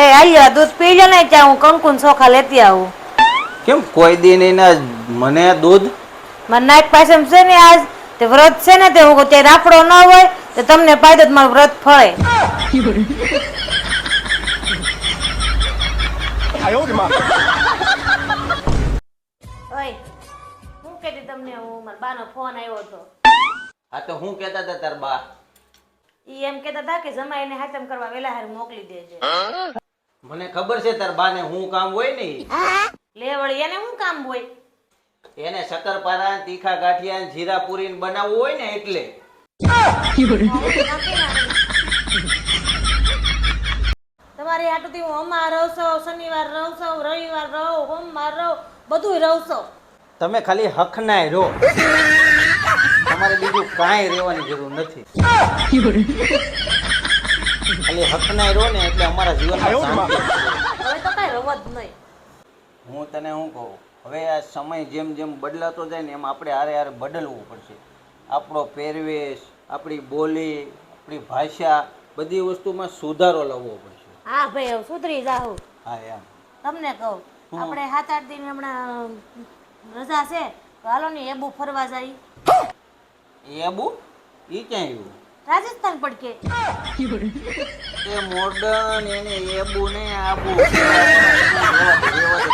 એ આయ్యా દૂધ પી લે ને ત્યાં હું કંકુન ચોખા લેતી આવું. કેમ? કોઈ દી નહીં ને મને દૂધ? મારા નાક પાસે છે ને આજ તે વ્રત છે ને તે હું કહું ત્યાં રાફડો ન હોય તો તમને પાઈ દો તો મારું વ્રત ફળે. ઓય હું કહેતી તમને હું મારા બાનો ફોન આવ્યો હતો. હા તો હું કહેતા હતા તાર બા? ઈ એમ કહેતા હતા કે જમાઈને હાથમ કરવા વેલા હાર મોકલી દેજે. મને ખબર છે તાર બાને હું કામ હોય ને લે વળી એને શું કામ હોય? એને શક્કરપારા તીખા ગાંઠિયા ને જીરા પૂરી ને બનાવવું હોય ને એટલે. તમારી હાટુથી હું અમાર રહું છું શનિવાર રહું છું રવિવાર રહું સોમવાર રહું બધું રહું છું. તમે ખાલી હખનાય રહો. તમારે બીજું કાંઈ રહેવાની જરૂર નથી. ખાલી હકનાય રહો ને એટલે અમારા જીવનમાં હવે તો કઈ રવત નહીં. હું તને શું કહું? હવે આ સમય જેમ જેમ બદલાતો જાય ને એમ આપણે હારે હારે બદલવું પડશે. આપણો પહેરવેશ આપણી બોલી આપણી ભાષા બધી વસ્તુમાં સુધારો લાવવો પડશે. હા ભાઈ હવે સુધરી જાવ હા એમ. તમને કહું આપણે સાત આઠ દિન હમણાં રજા છે તો હાલો ને એબુ ફરવા જાય. એ આબુ એ ક્યાં આવ્યું? રાજસ્થાન પડકે. એ મોડર્ન એને એબુ ને આબુ.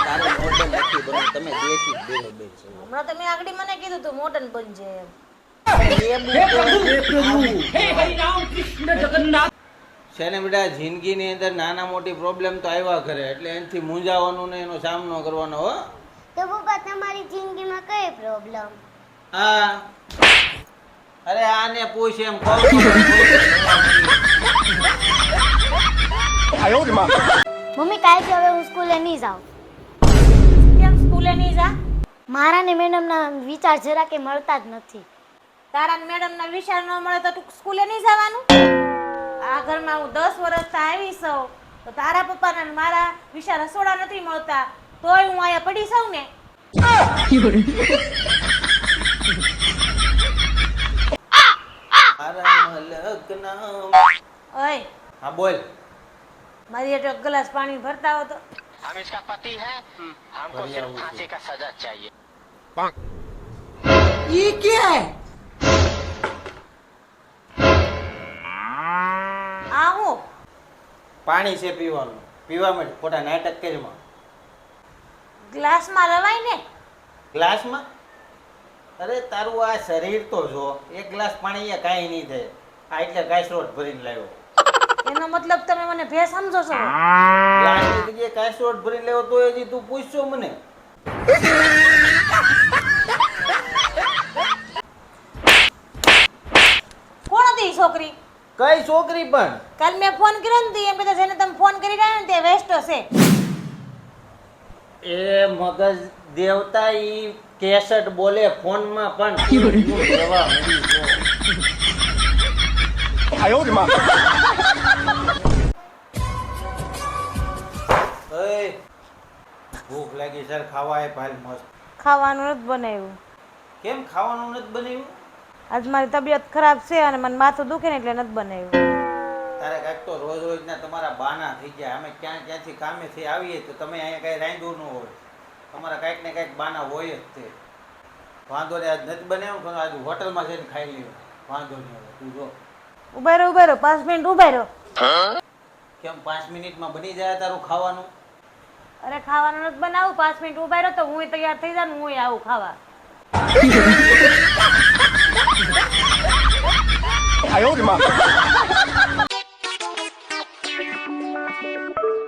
તારે મોડર્ન નથી બનવું તમે દેશી બરોબર છો. હમણાં તમે આગળ મને કીધું તું મોડર્ન બનજે છે ને બેટા જિંદગીની અંદર નાના મોટી પ્રોબ્લેમ તો આવ્યા કરે એટલે એનાથી મૂંઝાવાનું ને એનો સામનો કરવાનો હો. તો પપ્પા તમારી જિંદગીમાં કઈ પ્રોબ્લેમ હા. અરે આને પૂછ એમ કહું. મમ્મી કાલથી હવે હું સ્કૂલે નહીં જાઉં. કેમ સ્કૂલે નહીં જા? મારા ને મેડમ ના વિચાર જરા કે મળતા જ નથી. તારા મેડમ ના વિચાર ન મળે તો તું સ્કૂલે નહીં જવાનું? આ ઘરમાં હું દસ વર્ષથી આવી છું તો તારા પપ્પા ને મારા વિચાર રસોડા નથી મળતા. તોય હું અહીંયા પડી છું ને આરામ લગ્ન. ઓય હા બોલ મારી એક ગ્લાસ પાણી ભરતા હો તો हम इसका पति है हमको बढ़िया सिर्फ हुई फांसी का सजा चाहिए આ હું પાણી છે પીવાનું પીવા માટે ખોટા નાટક કરીમાં ગ્લાસમાં રવાય ને ગ્લાસમાં અરે તારું આ શરીર તો જો એક ગ્લાસ પાણી અહીંયા કાંઈ નહીં થાય આ એટલે કાંઈ ભરીને લાવ્યો. એનો મતલબ તમે મને ભે સમજો છો? ગ્લાસની જગ્યાએ કાંઈ ભરીને લાવ્યો તો હજી તું પૂછશો મને. કોણ હતી છોકરી? કઈ છોકરી પણ? કાલ મેં ફોન કર્યો ને એમ કીધું જેને તમે ફોન કરી રહ્યા ને તે વેસ્ટ હશે એ મગજ દેવતા ઈ કેસેટ બોલે ફોનમાં પણ. દેવા મળી જો. ઓય, ભૂખ લાગી સર ખાવા ભાઈ મસ્ત. ખાવાનું નથી બનાવ્યું. કેમ ખાવાનું નથી બનાવ્યું? આજ મારી તબિયત ખરાબ છે અને મને માથું દુખે ને એટલે નથી બનાવ્યું. તારે કાંઈક તો રોજ રોજના તમારા બાના થઈ ગયા અમે ક્યાં ક્યાંથી કામેથી આવીએ તો તમે અહીંયા કાંઈ રાંધવું ન હોય. તમારા કાંઈક ને કાંઈક બાના હોય જ તે. વાંધો નહીં આજ નથી બનાવ્યું આજ હોટલમાં જઈને ખાઈ લ્યો. વાંધો નહીં તું જો. ઊભા રહો ઊભા રહો પાંચ મિનિટ ઊભા રહો. કેમ પાંચ મિનિટમાં બની જાય તારું ખાવાનું? અરે ખાવાનું નથી બનાવું પાંચ મિનિટ ઊભા રહો તો હું તૈયાર થઈ જાઉં હું આવું ખાવા.